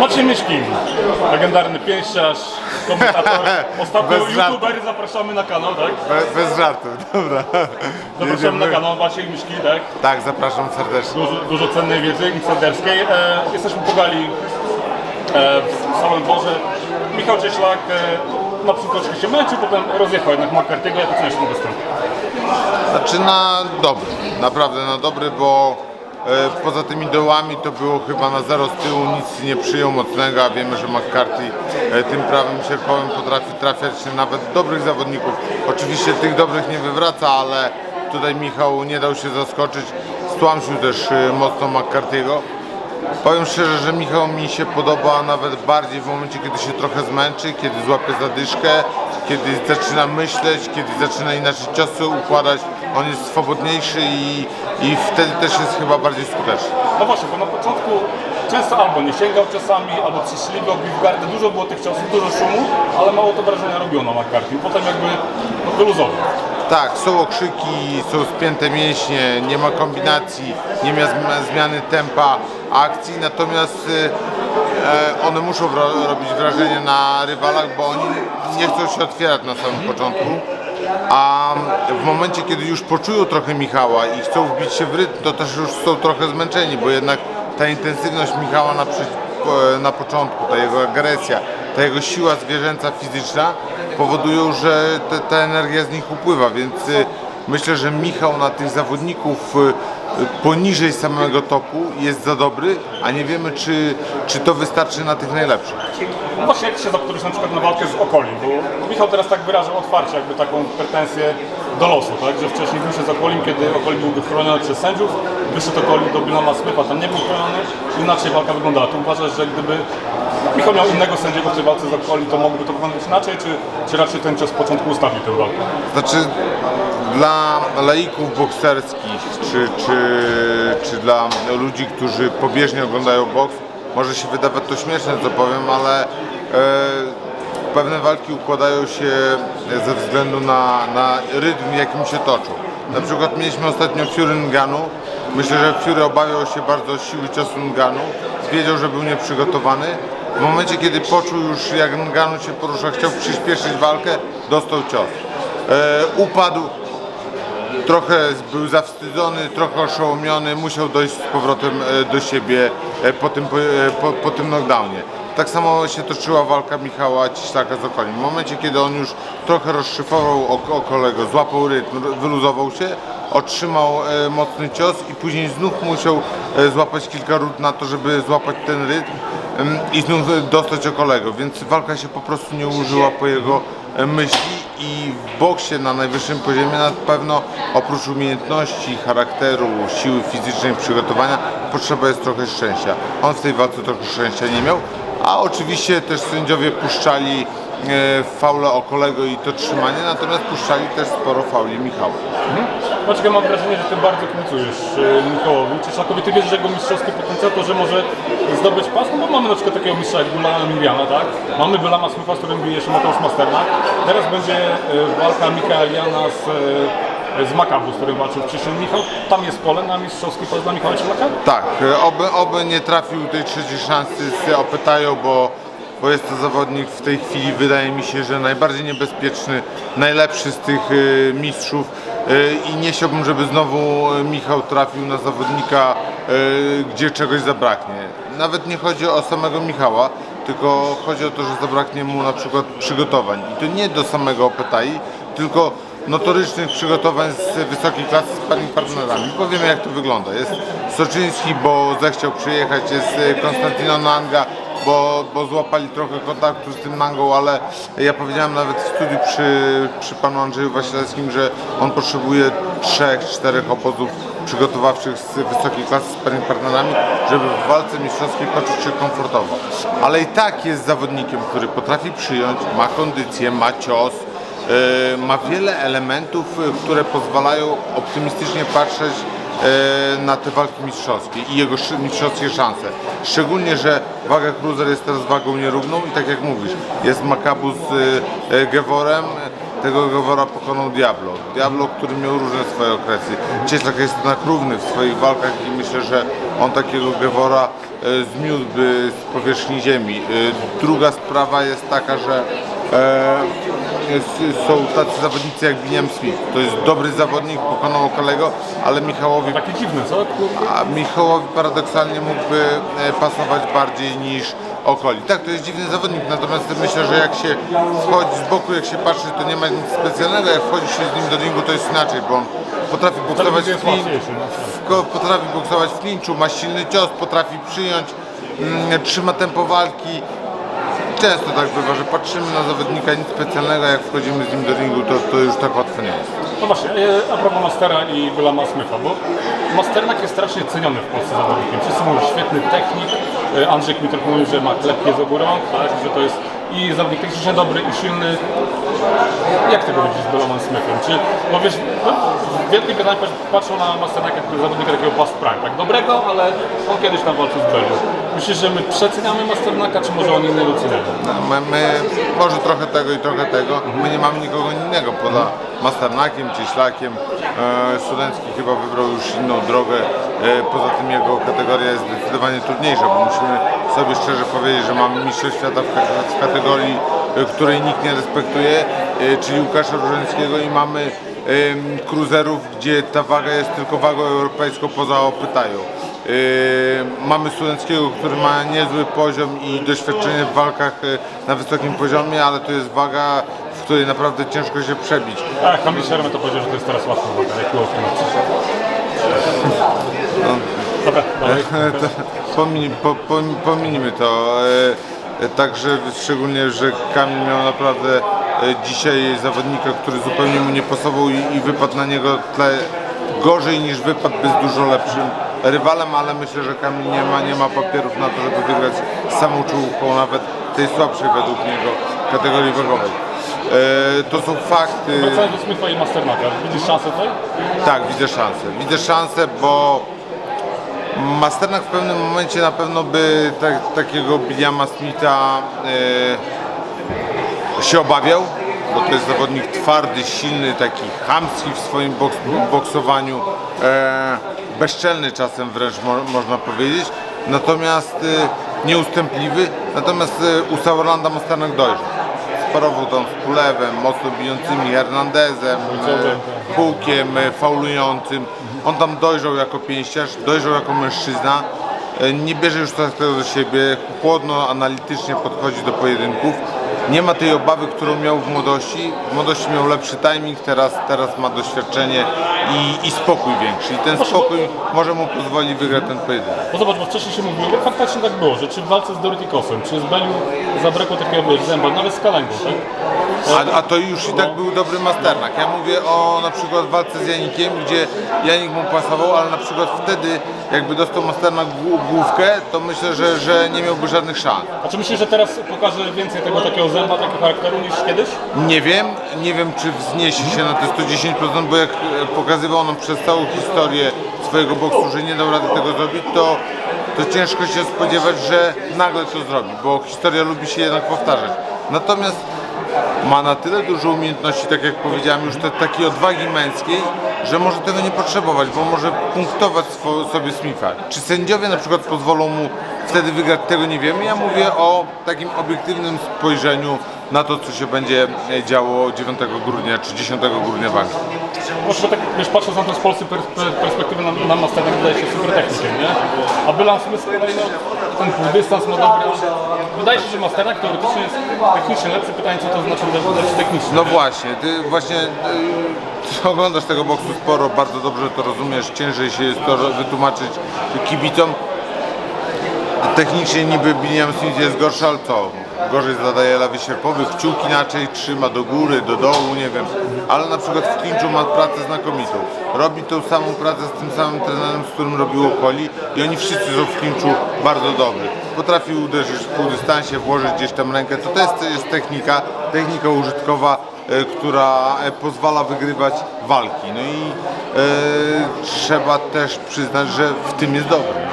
Maciej Myszkin, legendarny pięściarz, komentator. Ostatnio Bez żartu. youtubery zapraszamy na kanał, tak? Be, bez żartów, dobra. Zapraszamy na Jedziemy. kanał Maciej Myszkin, tak? Tak, zapraszam serdecznie. Dużo, dużo cennej wiedzy insiderskiej. E, jesteśmy po gali e, w samym dworze. Michał Cieślak e, na troszkę się męczył, potem rozjechał jednak McCarthy'ego. Jak oceniasz ten występ? Znaczy na dobry, naprawdę na dobry, bo poza tymi dołami to było chyba na zero z tyłu, nic nie przyjął mocnego, a wiemy, że McCarthy e, tym prawym sierpowym potrafi trafiać nawet dobrych zawodników. Oczywiście tych dobrych nie wywraca, ale tutaj Michał nie dał się zaskoczyć, stłamsił też e, mocno McCarthy'ego. Powiem szczerze, że Michał mi się podoba nawet bardziej w momencie, kiedy się trochę zmęczy, kiedy złapie zadyszkę, kiedy zaczyna myśleć, kiedy zaczyna inaczej ciosy układać. On jest swobodniejszy i, i wtedy też jest chyba bardziej skuteczny. No właśnie, bo na początku często albo nie sięgał czasami, albo w gardę. Dużo było tych ciosów, dużo szumu, ale mało to wrażenia robiono McCarthy. Potem jakby no, wyluzował. Tak, są okrzyki, są spięte mięśnie, nie ma kombinacji, nie ma zm- zmiany tempa akcji, natomiast y, e, one muszą robić wrażenie na rywalach, bo oni nie chcą się otwierać na samym początku. A w momencie, kiedy już poczują trochę Michała i chcą wbić się w rytm, to też już są trochę zmęczeni, bo jednak ta intensywność Michała na, na początku, ta jego agresja, ta jego siła zwierzęca, fizyczna powodują, że te, ta energia z nich upływa, więc y, myślę, że Michał na tych zawodników y, poniżej samego topu jest za dobry, a nie wiemy, czy, czy to wystarczy na tych najlepszych. No właśnie, jak się zapytałeś na przykład na walkę z Okoli, bo Michał teraz tak wyrażał otwarcie jakby taką pretensję do losu, tak? Że wcześniej wyszedł z Okolim, kiedy Okoli byłby chroniony przez sędziów, wyszedł Okoli do Bilana Smytha, tam nie był chroniony, inaczej walka wyglądała. Ty uważasz, że gdyby Michał miał innego sędziego w tej walce z Okoli, to mogłoby to wyglądać inaczej, czy, czy raczej ten cios z początku ustawił tę walkę? Znaczy dla laików bokserskich, czy, czy, czy dla ludzi, którzy pobieżnie oglądają boks, może się wydawać to śmieszne, co powiem, ale e, pewne walki układają się ze względu na, na rytm, jakim się toczą. Na przykład mieliśmy ostatnio Fury Nganu. Myślę, że Fury obawiał się bardzo siły ciosu Nganu. Wiedział, że był nieprzygotowany. W momencie, kiedy poczuł już, jak Nganu się porusza, chciał przyspieszyć walkę, dostał cios. E, upadł, trochę był zawstydzony, trochę oszołomiony, musiał dojść z powrotem e, do siebie e, po tym, e, po, po tym knockdownie. Tak samo się toczyła walka Michała Ciślaka z Okolim. W momencie, kiedy on już trochę rozszyfował o, o kolego, złapał rytm, wyluzował się, otrzymał mocny cios i później znów musiał złapać kilka rund na to, żeby złapać ten rytm i znów dostać o kolego, więc walka się po prostu nie ułożyła po jego myśli i w boksie na najwyższym poziomie na pewno oprócz umiejętności, charakteru, siły fizycznej, przygotowania potrzeba jest trochę szczęścia. On w tej walce trochę szczęścia nie miał, a oczywiście też sędziowie puszczali e, faule o kolego i to trzymanie, natomiast puszczali też sporo fauli Michała. Maciek, ja mam wrażenie, że Ty bardzo kibicujesz e, Michałowi. Cieszakowi, Ty wierzysz, że jego mistrzowski potencjał to, że może zdobyć pas? No bo mamy na przykład takiego mistrza jak Bulana Miliana, tak? Mamy Bylama Smytha, z którym bije jeszcze Mateusz Masternak. Teraz będzie e, walka Mikaeliana z, z Makabu, z którym walczył wcześniej Michał. Tam jest pole na mistrzowski pas dla Michała Ciemaka? Tak, oby, oby nie trafił tej trzeciej szansy z Opetają, bo, bo jest to zawodnik w tej chwili, wydaje mi się, że najbardziej niebezpieczny, najlepszy z tych e, mistrzów e, i nie chciałbym, żeby znowu e, Michał trafił na zawodnika, gdzie czegoś zabraknie. Nawet nie chodzi o samego Michała, tylko chodzi o to, że zabraknie mu na przykład przygotowań. I to nie do samego Opetai, tylko notorycznych przygotowań z wysokiej klasy z sparring partnerami. Powiemy jak to wygląda. Jest Soczyński, bo zechciał przyjechać, jest Konstantino Nanga, bo, bo złapali trochę kontaktu z tym Nangą, ale ja powiedziałem nawet w studiu przy, przy panu Andrzeju Wasilewskim, że on potrzebuje trzech, czterech obozów przygotowawczych z wysokiej klasy z sparring partnerami, żeby w walce mistrzowskiej poczuć się komfortowo. Ale i tak jest zawodnikiem, który potrafi przyjąć, ma kondycję, ma cios, E, ma wiele elementów, e, które pozwalają optymistycznie patrzeć na te walki mistrzowskie i jego mistrzowskie szanse. Szczególnie, że waga cruiser jest teraz wagą nierówną i tak jak mówisz, jest Makabu z e, e, Geworem, tego Gewora pokonał Diablo. Diablo, który miał różne swoje okresy. Cieślak jest jednak równy w swoich walkach i myślę, że on takiego Gewora zmiótłby z powierzchni ziemi. E, Druga sprawa jest taka, że e, są tacy zawodnicy jak William Smith. To jest dobry zawodnik, pokonał kolego, ale Michałowi Takie dziwne, co? A Michałowi paradoksalnie mógłby e, pasować bardziej niż Okoli. Tak, to jest dziwny zawodnik, natomiast myślę, że jak się wchodzi z boku, jak się patrzy, to nie ma nic specjalnego, jak wchodzi się z nim do ringu, to jest inaczej, bo on potrafi boksować w klin, no. w- potrafi boksować w klinczu, ma silny cios, potrafi przyjąć, mm, trzyma tempo walki. Często tak bywa, że patrzymy na zawodnika, nic specjalnego, jak wchodzimy z nim do ringu, to, to już tak łatwo nie jest. No właśnie, e, a propos Mastera i Bylama Smitha, bo Masternak jest strasznie ceniony w Polsce zawodnikiem. Wszyscy mówią, świetny technik, e, Andrzej Kmitruk mówił, że ma klepkie z obu rąk, tak, że to jest i zawodnik technicznie dobry i silny. Jak tego widzisz z Bylamem Smithem? Czy, bo wiesz, no, w Wielkiej Brytanii patrz- patrzą na Masternaka jako zawodnika takiego past prime, tak dobrego, ale on kiedyś tam walczył z Belią. Myślisz, że my przeceniamy Masternaka, czy może oni innego cenią? No, my, my, może trochę tego i trochę tego. My nie mamy nikogo innego poza Masternakiem, Cieślakiem. E, Studencki chyba wybrał już inną drogę. E, poza tym jego kategoria jest zdecydowanie trudniejsza, bo musimy sobie szczerze powiedzieć, że mamy mistrzostw świata w, ka- w kategorii, e, której nikt nie respektuje, e, czyli Łukasza Różańskiego i mamy em, cruiserów, gdzie ta waga jest tylko wagą europejską poza Opytają. Mamy Studenckiego, który ma niezły poziom i doświadczenie w walkach na wysokim poziomie, ale to jest waga, w której naprawdę ciężko się przebić. Tak, Kamil Siermy to powiedział, że to jest teraz łatwa waga, jak w tym Dalej. To Pomin, po, pominijmy to. E, Także szczególnie, że Kamil miał naprawdę dzisiaj zawodnika, który zupełnie mu nie pasował i, i wypadł na niego tle gorzej niż wypadł by z dużo lepszym rywalem, ale myślę, że Kamil nie ma, nie ma papierów na to, żeby wygrać samą czołówką, nawet tej słabszej według niego kategorii wagowej. E, To są fakty. Wracając do Smitha i widzisz szansę tutaj? Tak, widzę szansę. Widzę szansę, bo Masternak w pewnym momencie na pewno by tak, takiego Billiama Smitha e, się obawiał, bo to jest zawodnik twardy, silny, taki chamski w swoim boks, boksowaniu, e, bezczelny czasem wręcz mo, można powiedzieć, natomiast e, nieustępliwy, natomiast e, u Sauerlanda Masternak dojrzał. Sparował tam z Kulewem, mocno bijącymi Hernandezem, e, Pułkiem, e, faulującym. On tam dojrzał jako pięściarz, dojrzał jako mężczyzna. E, Nie bierze już tak tego do siebie, chłodno, analitycznie podchodzi do pojedynków. Nie ma tej obawy, którą miał w młodości. W młodości miał lepszy timing, teraz, teraz ma doświadczenie i, i spokój większy. I ten spokój może mu pozwolić wygrać ten pojedynek. Bo zobacz, bo wcześniej się mówiło, bo faktycznie tak było, że czy w walce z Dorotikosem, czy z Beliu zabrakło takiego wiesz, zęba, nawet z Kalengą, tak? A, a to już i tak był dobry masternak. Ja mówię o na przykład walce z Janikiem, gdzie Janik mu pasował, ale na przykład wtedy jakby dostał masternak głó- główkę, to myślę, że, że nie miałby żadnych szans. A czy myślisz, że teraz pokaże więcej tego takiego zęba, takiego charakteru niż kiedyś? Nie wiem, nie wiem czy wzniesie się na te 110%, bo jak e, pokazywał nam przez całą historię swojego boksu, że nie dał rady tego zrobić, to, to ciężko się spodziewać, że nagle to zrobi, bo historia lubi się jednak powtarzać. Natomiast ma na tyle dużo umiejętności, tak jak powiedziałem, już te, takiej odwagi męskiej, że może tego nie potrzebować, bo może punktować sobie Smitha. Czy sędziowie na przykład pozwolą mu wtedy wygrać, tego nie wiemy. Ja mówię o takim obiektywnym spojrzeniu na to, co się będzie działo 9 grudnia czy 10 grudnia walki. Może tak, wiesz, patrząc na to z polskiej pers- per- perspektywy, na, na Masternak wydaje się super technikiem, nie? A Bylan Smith z kolei, no, ten półdystans ma dobry. Wydaje się, że Masternak teoretycznie jest technicznie lepszy, pytanie co to znaczy lepszy technicznie. No właśnie, ty właśnie y, ty oglądasz tego boksu sporo, bardzo dobrze to rozumiesz, ciężej się jest to wytłumaczyć kibicom. Technicznie niby William Smith jest gorszy, ale co? Gorzej zadaje lewy sierpowy, kciuki inaczej trzyma do góry, do dołu, nie wiem. Ale na przykład w klinczu ma pracę znakomitą. Robi tą samą pracę z tym samym trenerem, z którym robił Okoli i oni wszyscy są w klinczu bardzo dobrzy. Potrafi uderzyć w półdystansie, włożyć gdzieś tam rękę. To też jest technika, technika użytkowa, e, która e, pozwala wygrywać walki. No i e, trzeba też przyznać, że w tym jest dobry.